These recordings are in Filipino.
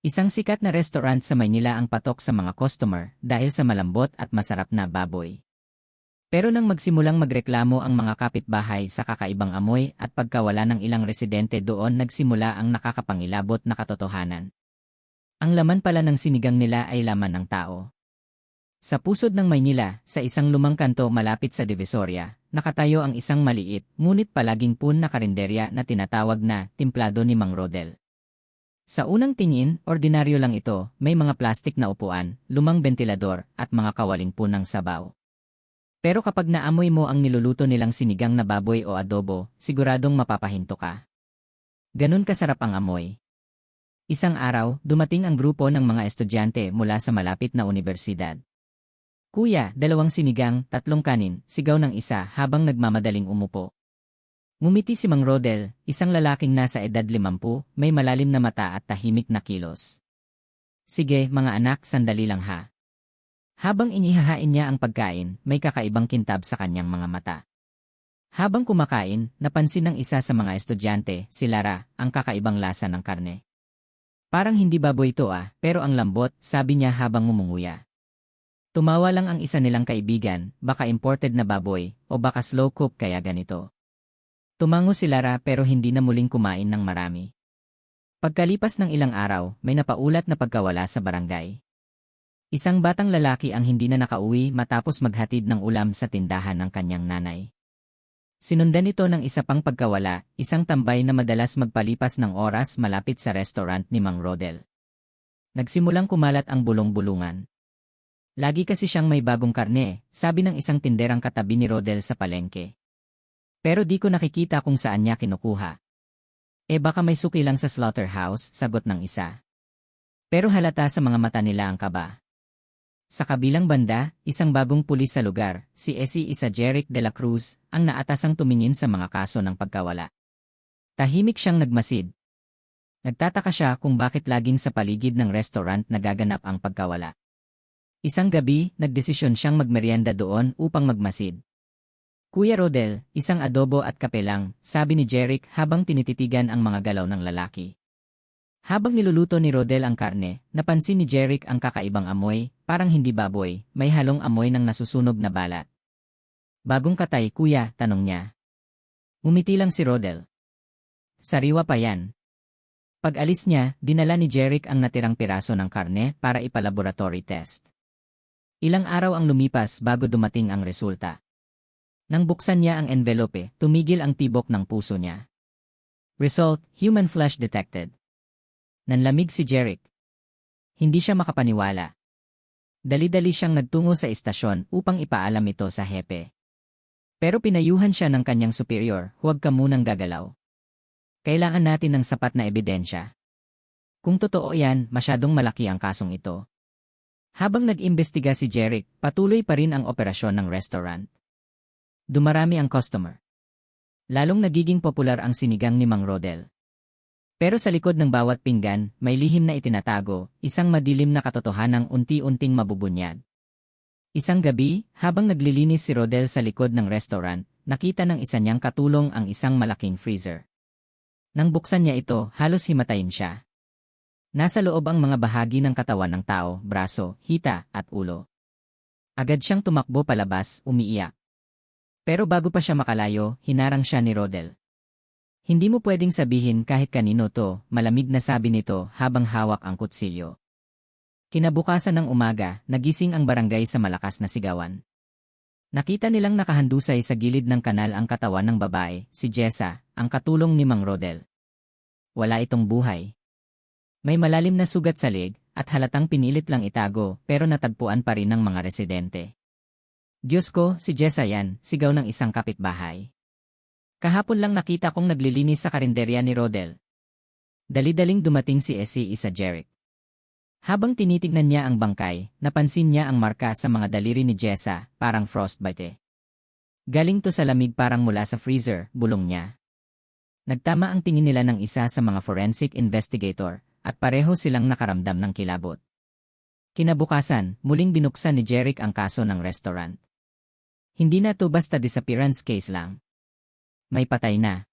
Isang sikat na restaurant sa Maynila ang patok sa mga customer dahil sa malambot at masarap na baboy. Pero nang magsimulang magreklamo ang mga kapitbahay sa kakaibang amoy at pagkawala ng ilang residente doon nagsimula ang nakakapangilabot na katotohanan. Ang laman pala ng sinigang nila ay laman ng tao. Sa pusod ng Maynila, sa isang lumang kanto malapit sa Divisoria, nakatayo ang isang maliit, ngunit palaging pun na karinderya na tinatawag na timplado ni Mang Rodel. Sa unang tingin, ordinaryo lang ito, may mga plastik na upuan, lumang ventilador, at mga kawaling punang sabaw. Pero kapag naamoy mo ang niluluto nilang sinigang na baboy o adobo, siguradong mapapahinto ka. Ganun kasarap ang amoy. Isang araw, dumating ang grupo ng mga estudyante mula sa malapit na universidad. Kuya, dalawang sinigang, tatlong kanin, sigaw ng isa habang nagmamadaling umupo. Ngumiti si Mang Rodel, isang lalaking nasa edad limampu, may malalim na mata at tahimik na kilos. Sige, mga anak, sandali lang ha. Habang inihahain niya ang pagkain, may kakaibang kintab sa kanyang mga mata. Habang kumakain, napansin ng isa sa mga estudyante, si Lara, ang kakaibang lasa ng karne. Parang hindi baboy ito ah, pero ang lambot, sabi niya habang ngumunguya. Tumawa lang ang isa nilang kaibigan, baka imported na baboy, o baka slow cook kaya ganito. Tumango si Lara pero hindi na muling kumain ng marami. Pagkalipas ng ilang araw, may napaulat na pagkawala sa barangay. Isang batang lalaki ang hindi na nakauwi matapos maghatid ng ulam sa tindahan ng kanyang nanay. Sinundan ito ng isa pang pagkawala, isang tambay na madalas magpalipas ng oras malapit sa restaurant ni Mang Rodel. Nagsimulang kumalat ang bulong-bulungan. Lagi kasi siyang may bagong karne, sabi ng isang tinderang katabi ni Rodel sa palengke. Pero di ko nakikita kung saan niya kinukuha. Eh baka may suki lang sa slaughterhouse, sagot ng isa. Pero halata sa mga mata nila ang kaba. Sa kabilang banda, isang bagong pulis sa lugar, si Essie Isa Jeric de la Cruz, ang naatasang tumingin sa mga kaso ng pagkawala. Tahimik siyang nagmasid. Nagtataka siya kung bakit laging sa paligid ng restaurant nagaganap ang pagkawala. Isang gabi, nagdesisyon siyang magmerienda doon upang magmasid. Kuya Rodel, isang adobo at kape lang, sabi ni Jeric habang tinititigan ang mga galaw ng lalaki. Habang niluluto ni Rodel ang karne, napansin ni Jeric ang kakaibang amoy, parang hindi baboy, may halong amoy ng nasusunog na balat. Bagong katay, kuya, tanong niya. Umiti lang si Rodel. Sariwa pa yan. Pag alis niya, dinala ni Jeric ang natirang piraso ng karne para ipalaboratory test. Ilang araw ang lumipas bago dumating ang resulta. Nang buksan niya ang envelope, tumigil ang tibok ng puso niya. Result, human flesh detected. Nanlamig si Jeric. Hindi siya makapaniwala. Dali-dali siyang nagtungo sa istasyon upang ipaalam ito sa hepe. Pero pinayuhan siya ng kanyang superior, huwag ka munang gagalaw. Kailangan natin ng sapat na ebidensya. Kung totoo yan, masyadong malaki ang kasong ito. Habang nag-imbestiga si Jeric, patuloy pa rin ang operasyon ng restaurant. Dumarami ang customer. Lalong nagiging popular ang sinigang ni Mang Rodel. Pero sa likod ng bawat pinggan, may lihim na itinatago, isang madilim na katotohanang unti-unting mabubunyad. Isang gabi, habang naglilinis si Rodel sa likod ng restaurant, nakita ng isa niyang katulong ang isang malaking freezer. Nang buksan niya ito, halos himatayin siya. Nasa loob ang mga bahagi ng katawan ng tao, braso, hita, at ulo. Agad siyang tumakbo palabas, umiiyak. Pero bago pa siya makalayo, hinarang siya ni Rodel. Hindi mo pwedeng sabihin kahit kanino to, malamig na sabi nito habang hawak ang kutsilyo. Kinabukasan ng umaga, nagising ang barangay sa malakas na sigawan. Nakita nilang nakahandusay sa gilid ng kanal ang katawan ng babae, si Jessa, ang katulong ni Mang Rodel. Wala itong buhay. May malalim na sugat sa leg, at halatang pinilit lang itago pero natagpuan pa rin ng mga residente. Diyos ko, si Jessa yan, sigaw ng isang kapitbahay. Kahapon lang nakita kong naglilinis sa karinderya ni Rodel. Dali-daling dumating si Essie Isa Jeric. Habang tinitignan niya ang bangkay, napansin niya ang marka sa mga daliri ni Jessa, parang frostbite. Galing to sa lamig parang mula sa freezer, bulong niya. Nagtama ang tingin nila ng isa sa mga forensic investigator, at pareho silang nakaramdam ng kilabot. Kinabukasan, muling binuksan ni Jeric ang kaso ng restaurant. Hindi na to basta disappearance case lang. May patay na.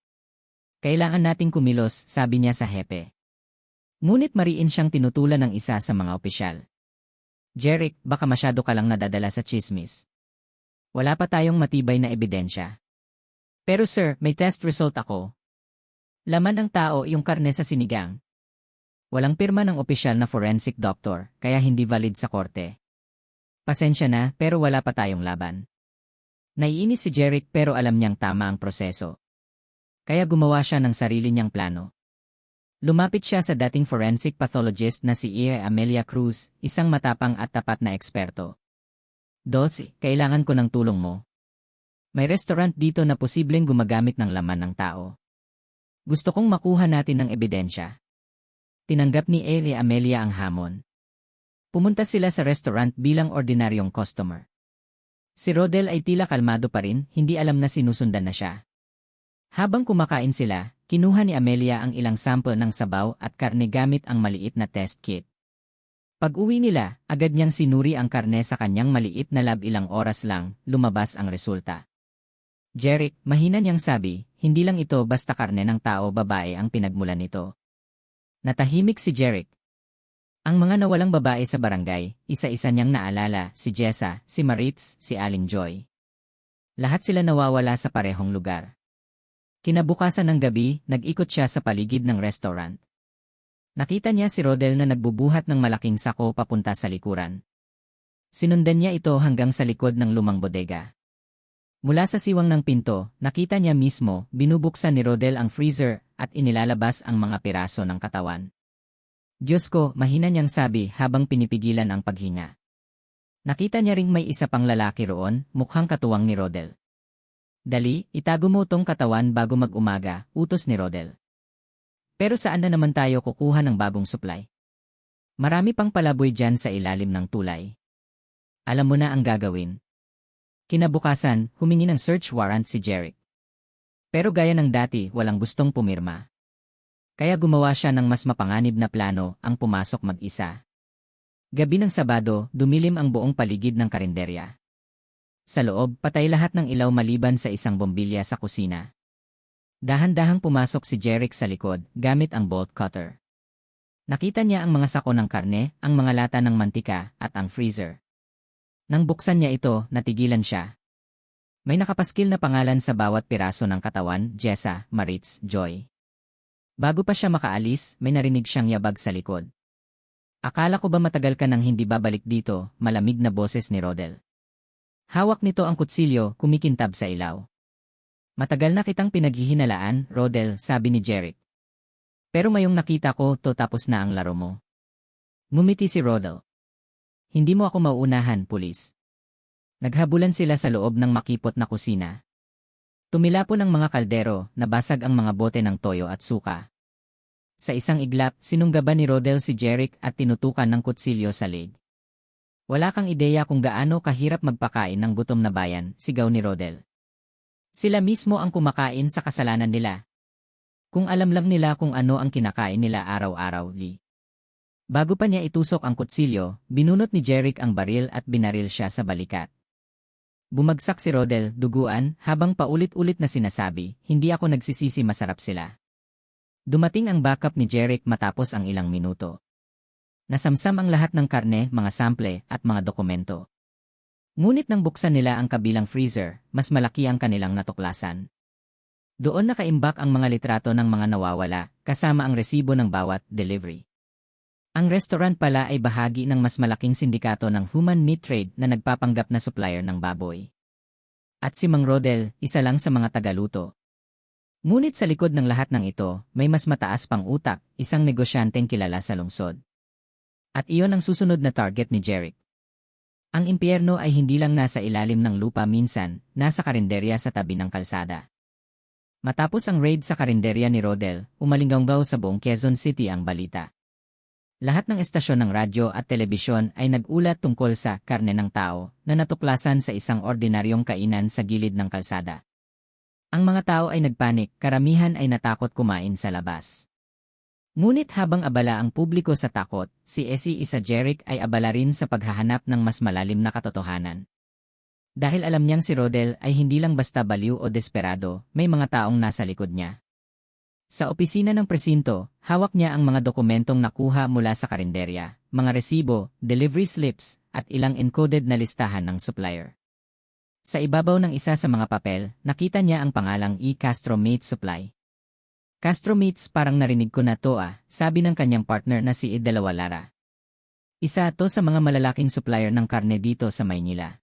Kailangan nating kumilos, sabi niya sa hepe. Ngunit mariin siyang tinutulan ng isa sa mga opisyal. Jeric, baka masyado ka lang nadadala sa chismis. Wala pa tayong matibay na ebidensya. Pero sir, may test result ako. Laman ng tao yung karne sa sinigang. Walang pirma ng opisyal na forensic doctor, kaya hindi valid sa korte. Pasensya na, pero wala pa tayong laban. Naiinis si Jeric pero alam niyang tama ang proseso. Kaya gumawa siya ng sarili niyang plano. Lumapit siya sa dating forensic pathologist na si Ea Amelia Cruz, isang matapang at tapat na eksperto. Dulce, kailangan ko ng tulong mo. May restaurant dito na posibleng gumagamit ng laman ng tao. Gusto kong makuha natin ng ebidensya. Tinanggap ni Eli Amelia ang hamon. Pumunta sila sa restaurant bilang ordinaryong customer. Si Rodel ay tila kalmado pa rin, hindi alam na sinusundan na siya. Habang kumakain sila, kinuha ni Amelia ang ilang sample ng sabaw at karne gamit ang maliit na test kit. Pag-uwi nila, agad niyang sinuri ang karne sa kanyang maliit na lab ilang oras lang, lumabas ang resulta. Jeric, mahina niyang sabi, hindi lang ito basta karne ng tao babae ang pinagmulan nito. Natahimik si Jeric, ang mga nawalang babae sa barangay, isa-isa niyang naalala, si Jessa, si Maritz, si Aling Joy. Lahat sila nawawala sa parehong lugar. Kinabukasan ng gabi, nag-ikot siya sa paligid ng restaurant. Nakita niya si Rodel na nagbubuhat ng malaking sako papunta sa likuran. Sinundan niya ito hanggang sa likod ng lumang bodega. Mula sa siwang ng pinto, nakita niya mismo, binubuksan ni Rodel ang freezer at inilalabas ang mga piraso ng katawan. Diyos ko, mahina niyang sabi habang pinipigilan ang paghinga. Nakita niya ring may isa pang lalaki roon, mukhang katuwang ni Rodel. Dali, itago mo tong katawan bago mag-umaga, utos ni Rodel. Pero saan na naman tayo kukuha ng bagong supply? Marami pang palaboy dyan sa ilalim ng tulay. Alam mo na ang gagawin. Kinabukasan, humingi ng search warrant si Jeric. Pero gaya ng dati, walang gustong pumirma. Kaya gumawa siya ng mas mapanganib na plano ang pumasok mag-isa. Gabi ng Sabado, dumilim ang buong paligid ng karinderya. Sa loob, patay lahat ng ilaw maliban sa isang bombilya sa kusina. Dahan-dahang pumasok si Jeric sa likod, gamit ang bolt cutter. Nakita niya ang mga sako ng karne, ang mga lata ng mantika, at ang freezer. Nang buksan niya ito, natigilan siya. May nakapaskil na pangalan sa bawat piraso ng katawan, Jessa, Maritz, Joy. Bago pa siya makaalis, may narinig siyang yabag sa likod. Akala ko ba matagal ka nang hindi babalik dito, malamig na boses ni Rodel. Hawak nito ang kutsilyo, kumikintab sa ilaw. Matagal na kitang pinaghihinalaan, Rodel, sabi ni Jeric. Pero mayong nakita ko, to tapos na ang laro mo. Ngumiti si Rodel. Hindi mo ako mauunahan, pulis. Naghabulan sila sa loob ng makipot na kusina. Tumilapon ang mga kaldero, nabasag ang mga bote ng toyo at suka. Sa isang iglap, sinunggaban ni Rodel si Jeric at tinutukan ng kutsilyo sa leg. Wala kang ideya kung gaano kahirap magpakain ng gutom na bayan, sigaw ni Rodel. Sila mismo ang kumakain sa kasalanan nila. Kung alam lang nila kung ano ang kinakain nila araw-araw, Lee. Bago pa niya itusok ang kutsilyo, binunot ni Jeric ang baril at binaril siya sa balikat. Bumagsak si Rodel, duguan, habang paulit-ulit na sinasabi, hindi ako nagsisisi masarap sila. Dumating ang backup ni Jeric matapos ang ilang minuto. Nasamsam ang lahat ng karne, mga sample, at mga dokumento. Ngunit nang buksan nila ang kabilang freezer, mas malaki ang kanilang natuklasan. Doon nakaimbak ang mga litrato ng mga nawawala, kasama ang resibo ng bawat delivery. Ang restaurant pala ay bahagi ng mas malaking sindikato ng human meat trade na nagpapanggap na supplier ng baboy. At si Mang Rodel, isa lang sa mga tagaluto. Ngunit sa likod ng lahat ng ito, may mas mataas pang utak, isang negosyanteng kilala sa lungsod. At iyon ang susunod na target ni Jeric. Ang impyerno ay hindi lang nasa ilalim ng lupa minsan, nasa karinderya sa tabi ng kalsada. Matapos ang raid sa karinderya ni Rodel, umalinggaw sa buong Quezon City ang balita. Lahat ng estasyon ng radyo at telebisyon ay nag-ulat tungkol sa karne ng tao na natuklasan sa isang ordinaryong kainan sa gilid ng kalsada. Ang mga tao ay nagpanik, karamihan ay natakot kumain sa labas. Ngunit habang abala ang publiko sa takot, si Essie Isa Jeric ay abala rin sa paghahanap ng mas malalim na katotohanan. Dahil alam niyang si Rodel ay hindi lang basta baliw o desperado, may mga taong nasa likod niya. Sa opisina ng presinto, hawak niya ang mga dokumentong nakuha mula sa karinderya, mga resibo, delivery slips, at ilang encoded na listahan ng supplier. Sa ibabaw ng isa sa mga papel, nakita niya ang pangalang E. Castro Meat Supply. Castro Meats parang narinig ko na to ah, sabi ng kanyang partner na si Idalawa Lara. Isa to sa mga malalaking supplier ng karne dito sa Maynila.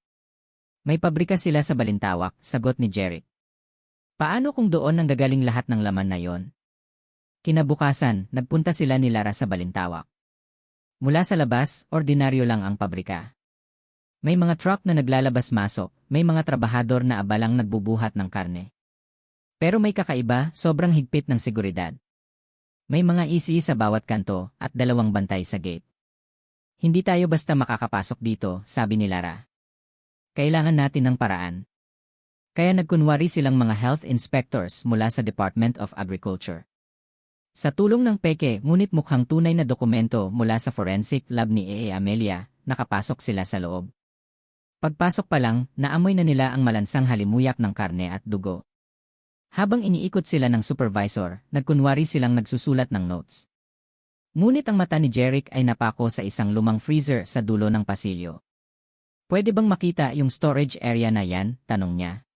May pabrika sila sa Balintawak, sagot ni Jeric. Paano kung doon ang gagaling lahat ng laman na yon? Kinabukasan, nagpunta sila ni Lara sa Balintawak. Mula sa labas, ordinaryo lang ang pabrika. May mga truck na naglalabas-masok, may mga trabahador na abalang nagbubuhat ng karne. Pero may kakaiba, sobrang higpit ng seguridad. May mga isi sa bawat kanto at dalawang bantay sa gate. Hindi tayo basta makakapasok dito, sabi ni Lara. Kailangan natin ng paraan. Kaya nagkunwari silang mga health inspectors mula sa Department of Agriculture. Sa tulong ng peke, ngunit mukhang tunay na dokumento mula sa forensic lab ni E.E. Amelia, nakapasok sila sa loob. Pagpasok pa lang, naamoy na nila ang malansang halimuyak ng karne at dugo. Habang iniikot sila ng supervisor, nagkunwari silang nagsusulat ng notes. Ngunit ang mata ni Jeric ay napako sa isang lumang freezer sa dulo ng pasilyo. Pwede bang makita yung storage area na yan? Tanong niya.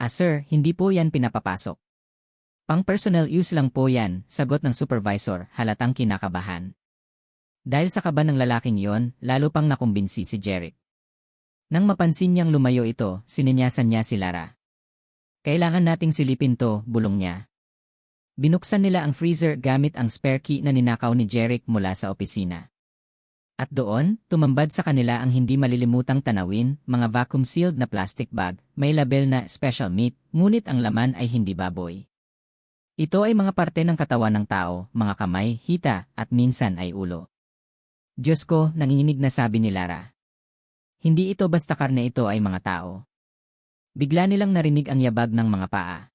Ah sir, hindi po yan pinapapasok. Pang personal use lang po yan, sagot ng supervisor, halatang kinakabahan. Dahil sa kaba ng lalaking yon, lalo pang nakumbinsi si Jeric. Nang mapansin niyang lumayo ito, sininyasan niya si Lara. Kailangan nating silipin to, bulong niya. Binuksan nila ang freezer gamit ang spare key na ninakaw ni Jeric mula sa opisina. At doon, tumambad sa kanila ang hindi malilimutang tanawin, mga vacuum-sealed na plastic bag, may label na special meat, ngunit ang laman ay hindi baboy. Ito ay mga parte ng katawan ng tao, mga kamay, hita, at minsan ay ulo. Diyos ko, nanginginig na sabi ni Lara. Hindi ito basta karne ito ay mga tao. Bigla nilang narinig ang yabag ng mga paa.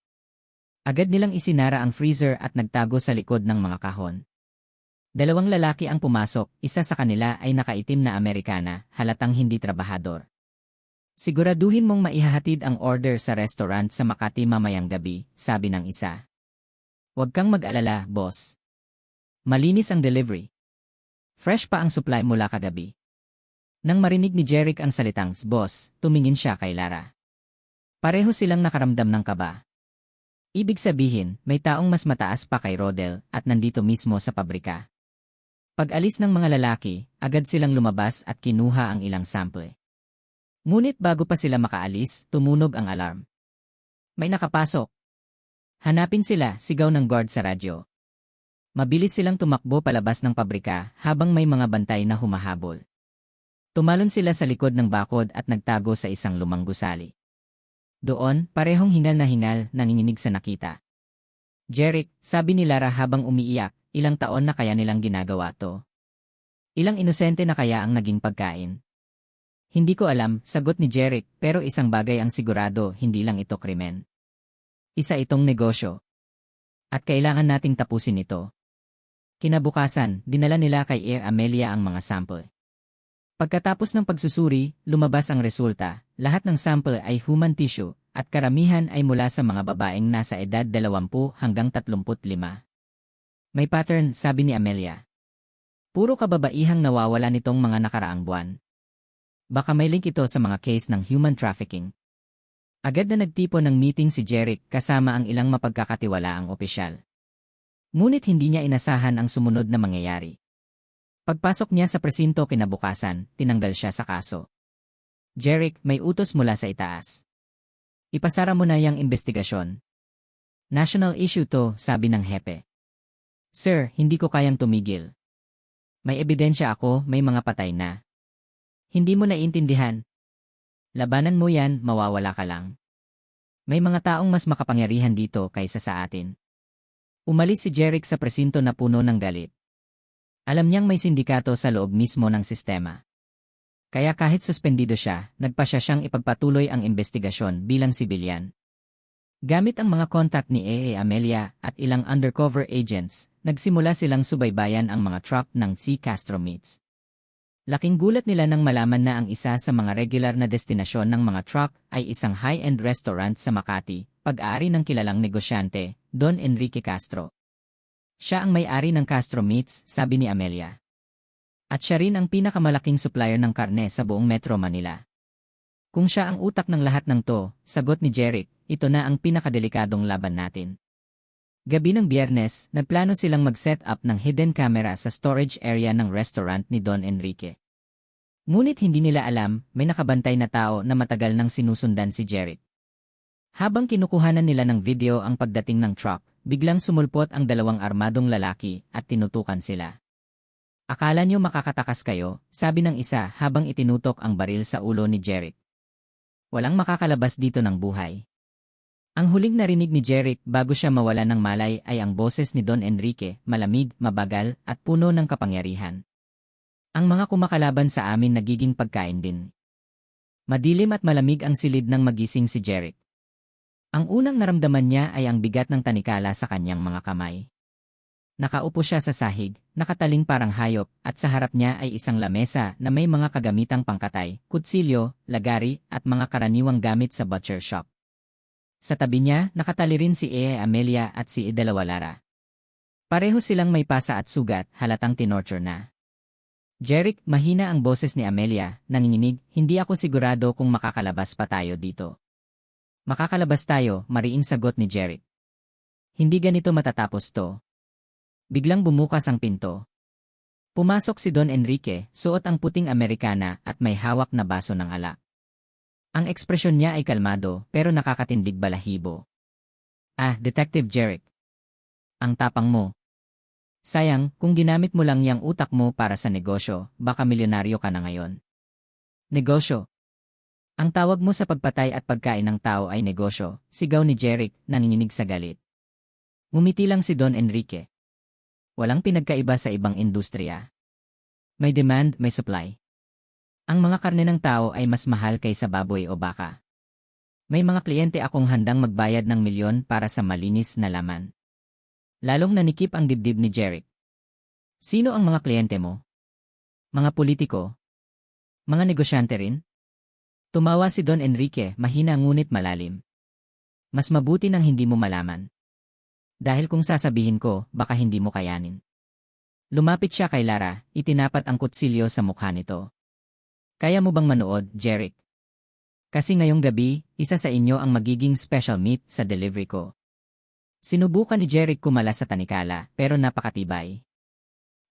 Agad nilang isinara ang freezer at nagtago sa likod ng mga kahon. Dalawang lalaki ang pumasok, isa sa kanila ay nakaitim na Amerikana, halatang hindi trabahador. Siguraduhin mong maihahatid ang order sa restaurant sa Makati mamayang gabi, sabi ng isa. Huwag kang mag-alala, boss. Malinis ang delivery. Fresh pa ang supply mula kagabi. Nang marinig ni Jeric ang salitang boss, tumingin siya kay Lara. Pareho silang nakaramdam ng kaba. Ibig sabihin, may taong mas mataas pa kay Rodel at nandito mismo sa pabrika. Pag-alis ng mga lalaki, agad silang lumabas at kinuha ang ilang sample. Ngunit bago pa sila makaalis, tumunog ang alarm. May nakapasok. Hanapin sila, sigaw ng guard sa radyo. Mabilis silang tumakbo palabas ng pabrika habang may mga bantay na humahabol. Tumalon sila sa likod ng bakod at nagtago sa isang lumang gusali. Doon, parehong hingal na hingal, nanginginig sa nakita. Jeric, sabi ni Lara habang umiiyak, Ilang taon na kaya nilang ginagawa to? Ilang inosente na kaya ang naging pagkain? Hindi ko alam, sagot ni Jeric, pero isang bagay ang sigurado, hindi lang ito krimen. Isa itong negosyo. At kailangan nating tapusin ito. Kinabukasan, dinala nila kay Air Amelia ang mga sample. Pagkatapos ng pagsusuri, lumabas ang resulta, lahat ng sample ay human tissue, at karamihan ay mula sa mga babaeng nasa edad 20 hanggang 35. May pattern, sabi ni Amelia. Puro kababaihang nawawala nitong mga nakaraang buwan. Baka may link ito sa mga case ng human trafficking. Agad na nagtipo ng meeting si Jeric kasama ang ilang mapagkakatiwalaang opisyal. Ngunit hindi niya inasahan ang sumunod na mangyayari. Pagpasok niya sa presinto kinabukasan, tinanggal siya sa kaso. Jeric, may utos mula sa itaas. Ipasara mo na yung investigasyon. National issue to, sabi ng hepe. Sir, hindi ko kayang tumigil. May ebidensya ako, may mga patay na. Hindi mo naiintindihan. Labanan mo yan, mawawala ka lang. May mga taong mas makapangyarihan dito kaysa sa atin. Umalis si Jeric sa presinto na puno ng galit. Alam niyang may sindikato sa loob mismo ng sistema. Kaya kahit suspendido siya, nagpa siya siyang ipagpatuloy ang investigasyon bilang sibilyan. Gamit ang mga kontak ni A.A. Amelia at ilang undercover agents, nagsimula silang subaybayan ang mga truck ng C. Castro Meats. Laking gulat nila nang malaman na ang isa sa mga regular na destinasyon ng mga truck ay isang high-end restaurant sa Makati, pag-aari ng kilalang negosyante, Don Enrique Castro. Siya ang may-ari ng Castro Meats, sabi ni Amelia. At siya rin ang pinakamalaking supplier ng karne sa buong Metro Manila. Kung siya ang utak ng lahat ng to, sagot ni Jeric, ito na ang pinakadelikadong laban natin. Gabi ng biyernes, nagplano silang mag-set up ng hidden camera sa storage area ng restaurant ni Don Enrique. Ngunit hindi nila alam, may nakabantay na tao na matagal nang sinusundan si Jeric. Habang kinukuhanan nila ng video ang pagdating ng truck, biglang sumulpot ang dalawang armadong lalaki at tinutukan sila. Akala nyo makakatakas kayo, sabi ng isa habang itinutok ang baril sa ulo ni Jeric. Walang makakalabas dito ng buhay. Ang huling narinig ni Jeric bago siya mawala ng malay ay ang boses ni Don Enrique, malamig, mabagal, at puno ng kapangyarihan. Ang mga kumakalaban sa amin nagiging pagkain din. Madilim at malamig ang silid ng magising si Jeric. Ang unang naramdaman niya ay ang bigat ng tanikala sa kanyang mga kamay. Nakaupo siya sa sahig, nakataling parang hayop, at sa harap niya ay isang lamesa na may mga kagamitang pangkatay, kutsilyo, lagari, at mga karaniwang gamit sa butcher shop. Sa tabi niya, nakatali rin si Ea Amelia at si Idalawa Lara. Pareho silang may pasa at sugat, halatang tinorture na. Jeric, mahina ang boses ni Amelia, nanginginig, hindi ako sigurado kung makakalabas pa tayo dito. Makakalabas tayo, mariing sagot ni Jeric. Hindi ganito matatapos to. Biglang bumukas ang pinto. Pumasok si Don Enrique, suot ang puting Amerikana at may hawak na baso ng alak. Ang ekspresyon niya ay kalmado pero nakakatindig balahibo. Ah, Detective Jeric. Ang tapang mo. Sayang, kung ginamit mo lang yang utak mo para sa negosyo, baka milyonaryo ka na ngayon. Negosyo. Ang tawag mo sa pagpatay at pagkain ng tao ay negosyo, sigaw ni Jeric, nanginginig sa galit. Ngumiti lang si Don Enrique. Walang pinagkaiba sa ibang industriya. May demand, may supply. Ang mga karne ng tao ay mas mahal kaysa baboy o baka. May mga kliyente akong handang magbayad ng milyon para sa malinis na laman. Lalong nanikip ang dibdib ni Jeric. Sino ang mga kliyente mo? Mga politiko? Mga negosyante rin? Tumawa si Don Enrique, mahina ngunit malalim. Mas mabuti nang hindi mo malaman. Dahil kung sasabihin ko, baka hindi mo kayanin. Lumapit siya kay Lara, itinapat ang kutsilyo sa mukha nito. Kaya mo bang manood, Jeric? Kasi ngayong gabi, isa sa inyo ang magiging special meat sa delivery ko. Sinubukan ni Jeric kumala sa tanikala, pero napakatibay.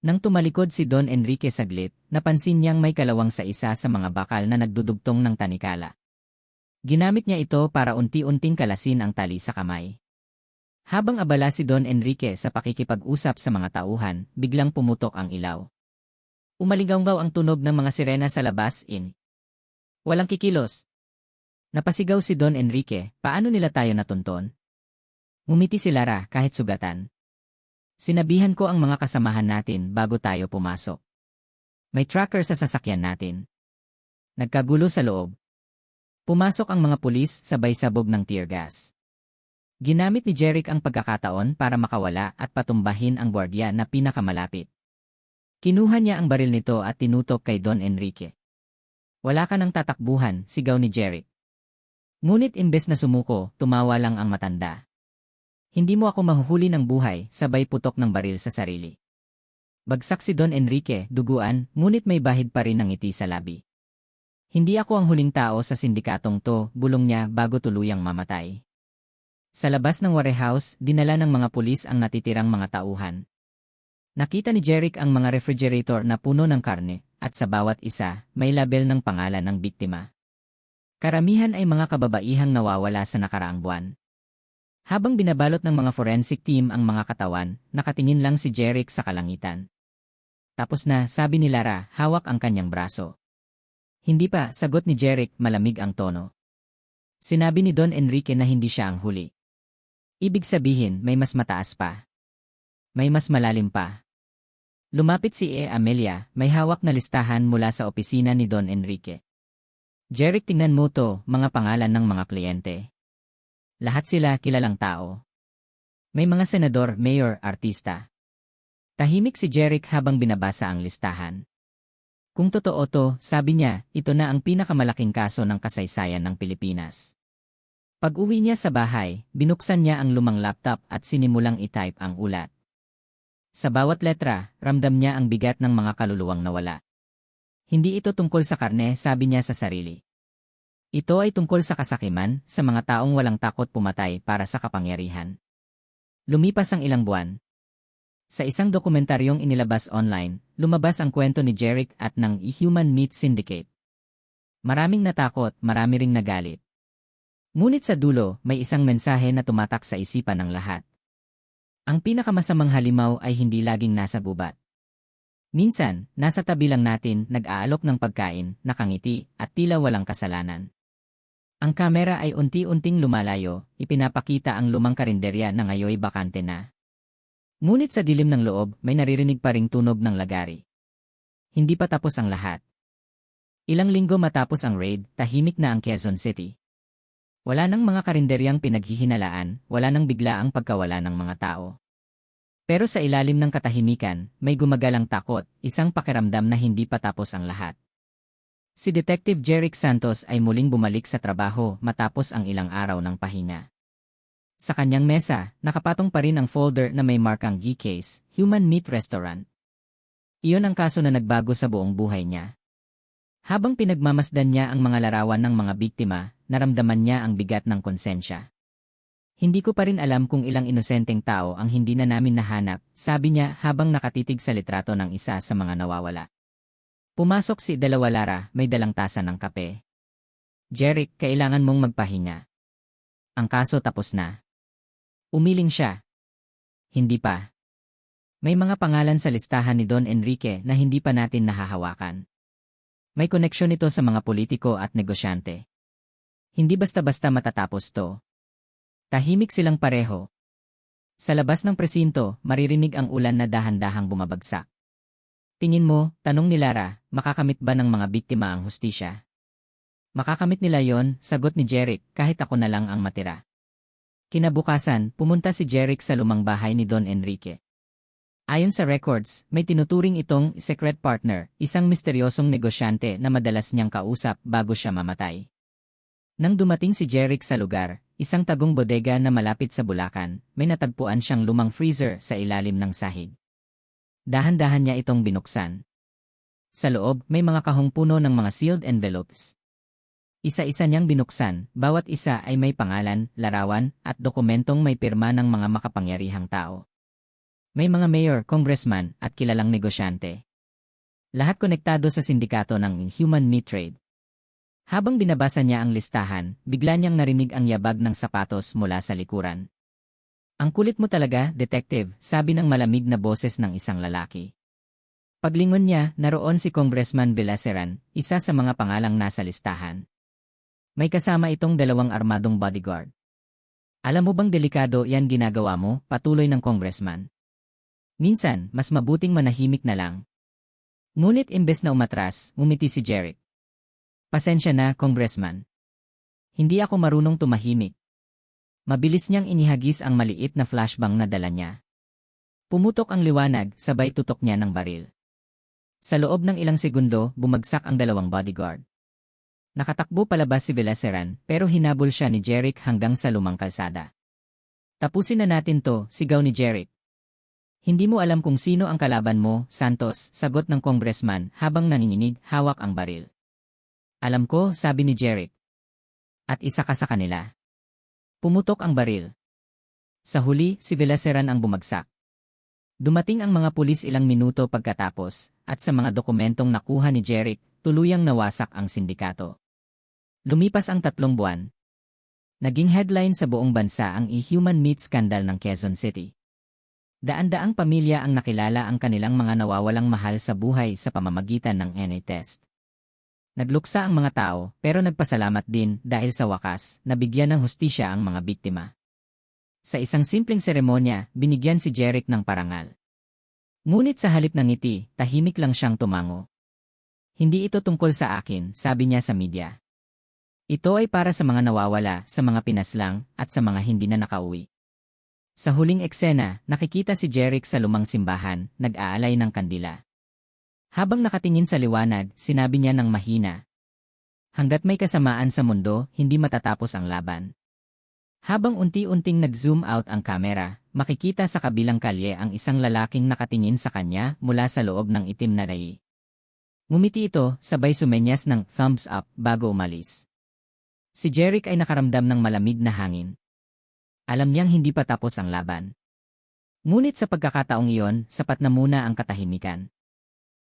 Nang tumalikod si Don Enrique saglit, napansin niyang may kalawang sa isa sa mga bakal na nagdudugtong ng tanikala. Ginamit niya ito para unti-unting kalasin ang tali sa kamay. Habang abala si Don Enrique sa pakikipag-usap sa mga tauhan, biglang pumutok ang ilaw. Umalingaw ang tunog ng mga sirena sa labas in. Walang kikilos. Napasigaw si Don Enrique, paano nila tayo natunton? Ngumiti si Lara kahit sugatan. Sinabihan ko ang mga kasamahan natin bago tayo pumasok. May tracker sa sasakyan natin. Nagkagulo sa loob. Pumasok ang mga pulis sabay sabog ng tear gas. Ginamit ni Jeric ang pagkakataon para makawala at patumbahin ang gwardiya na pinakamalapit. Kinuha niya ang baril nito at tinutok kay Don Enrique. Wala ka ng tatakbuhan, sigaw ni Jeric. Ngunit imbes na sumuko, tumawa lang ang matanda. Hindi mo ako mahuhuli ng buhay, sabay putok ng baril sa sarili. Bagsak si Don Enrique, duguan, ngunit may bahid pa rin ng ngiti sa labi. Hindi ako ang huling tao sa sindikatong to, bulong niya bago tuluyang mamatay. Sa labas ng warehouse, dinala ng mga pulis ang natitirang mga tauhan. Nakita ni Jeric ang mga refrigerator na puno ng karne, at sa bawat isa, may label ng pangalan ng biktima. Karamihan ay mga kababaihang nawawala sa nakaraang buwan. Habang binabalot ng mga forensic team ang mga katawan, nakatingin lang si Jeric sa kalangitan. Tapos na, sabi ni Lara, hawak ang kanyang braso. Hindi pa, sagot ni Jeric, malamig ang tono. Sinabi ni Don Enrique na hindi siya ang huli. Ibig sabihin, may mas mataas pa. May mas malalim pa. Lumapit si E. Amelia, may hawak na listahan mula sa opisina ni Don Enrique. Jeric tingnan mo to, mga pangalan ng mga kliyente. Lahat sila kilalang tao. May mga senador, mayor, artista. Tahimik si Jeric habang binabasa ang listahan. Kung totoo to, sabi niya, ito na ang pinakamalaking kaso ng kasaysayan ng Pilipinas. Pag-uwi niya sa bahay, binuksan niya ang lumang laptop at sinimulang itype ang ulat. Sa bawat letra, ramdam niya ang bigat ng mga kaluluwang nawala. Hindi ito tungkol sa karne, sabi niya sa sarili. Ito ay tungkol sa kasakiman, sa mga taong walang takot pumatay para sa kapangyarihan. Lumipas ang ilang buwan. Sa isang dokumentaryong inilabas online, lumabas ang kwento ni Jerick at ng Human Meat Syndicate. Maraming natakot, marami ring nagalit. Ngunit sa dulo, may isang mensahe na tumatak sa isipan ng lahat. Ang pinakamasamang halimaw ay hindi laging nasa gubat. Minsan, nasa tabi lang natin, nag-aalok ng pagkain, nakangiti, at tila walang kasalanan. Ang kamera ay unti-unting lumalayo, ipinapakita ang lumang karinderya na ngayoy bakante na. Ngunit sa dilim ng loob, may naririnig pa ring tunog ng lagari. Hindi pa tapos ang lahat. Ilang linggo matapos ang raid, tahimik na ang Quezon City. Wala nang mga karinderyang pinaghihinalaan, wala nang bigla ang pagkawala ng mga tao. Pero sa ilalim ng katahimikan, may gumagalang takot, isang pakiramdam na hindi pa tapos ang lahat. Si Detective Jerick Santos ay muling bumalik sa trabaho matapos ang ilang araw ng pahinga. Sa kanyang mesa, nakapatong pa rin ang folder na may markang G-Case, Human Meat Restaurant. Iyon ang kaso na nagbago sa buong buhay niya. Habang pinagmamasdan niya ang mga larawan ng mga biktima, naramdaman niya ang bigat ng konsensya. Hindi ko pa rin alam kung ilang inosenteng tao ang hindi na namin nahanap, sabi niya habang nakatitig sa litrato ng isa sa mga nawawala. Pumasok si Dalawa Lara, may dalang tasa ng kape. Jerick, kailangan mong magpahinga. Ang kaso tapos na. Umiling siya. Hindi pa. May mga pangalan sa listahan ni Don Enrique na hindi pa natin nahahawakan. May koneksyon ito sa mga politiko at negosyante. Hindi basta-basta matatapos to. Tahimik silang pareho. Sa labas ng presinto, maririnig ang ulan na dahan-dahang bumabagsak. Tingin mo, tanong ni Lara, makakamit ba ng mga biktima ang hustisya? Makakamit nila yon, sagot ni Jerick, kahit ako na lang ang matira. Kinabukasan, pumunta si Jerick sa lumang bahay ni Don Enrique. Ayon sa records, may tinuturing itong secret partner, isang misteryosong negosyante na madalas niyang kausap bago siya mamatay. Nang dumating si Jerick sa lugar, isang tagong bodega na malapit sa Bulacan, may natagpuan siyang lumang freezer sa ilalim ng sahig. Dahan-dahan niya itong binuksan. Sa loob, may mga kahong puno ng mga sealed envelopes. Isa-isa niyang binuksan, bawat isa ay may pangalan, larawan, at dokumentong may pirma ng mga makapangyarihang tao. May mga mayor, congressman, at kilalang negosyante. Lahat konektado sa sindikato ng human meat trade. Habang binabasa niya ang listahan, bigla niyang narinig ang yabag ng sapatos mula sa likuran. Ang kulit mo talaga, detective, sabi ng malamig na boses ng isang lalaki. Paglingon niya, naroon si Congressman Villaseran, isa sa mga pangalang nasa listahan. May kasama itong dalawang armadong bodyguard. Alam mo bang delikado yan ginagawa mo, patuloy ng congressman. Minsan, mas mabuting manahimik na lang. Ngunit imbes na umatras, umiti si Jerick. Pasensya na, congressman. Hindi ako marunong tumahimik. Mabilis niyang inihagis ang maliit na flashbang na dala niya. Pumutok ang liwanag, sabay tutok niya ng baril. Sa loob ng ilang segundo, bumagsak ang dalawang bodyguard. Nakatakbo palabas si Villaseran, pero hinabol siya ni Jerick hanggang sa lumang kalsada. Tapusin na natin to, sigaw ni Jerick. Hindi mo alam kung sino ang kalaban mo, Santos, sagot ng congressman habang nanginginig, hawak ang baril. Alam ko, sabi ni Jerick. At isa ka sa kanila. Pumutok ang baril. Sa huli, si Villaseran ang bumagsak. Dumating ang mga pulis ilang minuto pagkatapos, at sa mga dokumentong nakuha ni Jerick, tuluyang nawasak ang sindikato. Lumipas ang tatlong buwan. Naging headline sa buong bansa ang e-human meat scandal ng Quezon City. Daan-daang pamilya ang nakilala ang kanilang mga nawawalang mahal sa buhay sa pamamagitan ng NA test. Nagluksa ang mga tao pero nagpasalamat din dahil sa wakas nabigyan ng hustisya ang mga biktima. Sa isang simpleng seremonya, binigyan si Jerick ng parangal. Ngunit sa halip ng ngiti, tahimik lang siyang tumango. Hindi ito tungkol sa akin, sabi niya sa media. Ito ay para sa mga nawawala, sa mga pinaslang, at sa mga hindi na nakauwi. Sa huling eksena, nakikita si Jerick sa lumang simbahan, nag-aalay ng kandila. Habang nakatingin sa liwanag, sinabi niya ng mahina. Hanggat may kasamaan sa mundo, hindi matatapos ang laban. Habang unti-unting nag-zoom out ang kamera, makikita sa kabilang kalye ang isang lalaking nakatingin sa kanya mula sa loob ng itim na ray. Ngumiti ito, sabay sumenyas ng thumbs up bago umalis. Si Jeric ay nakaramdam ng malamig na hangin. Alam niyang hindi pa tapos ang laban. Ngunit sa pagkakataong iyon, sapat na muna ang katahimikan.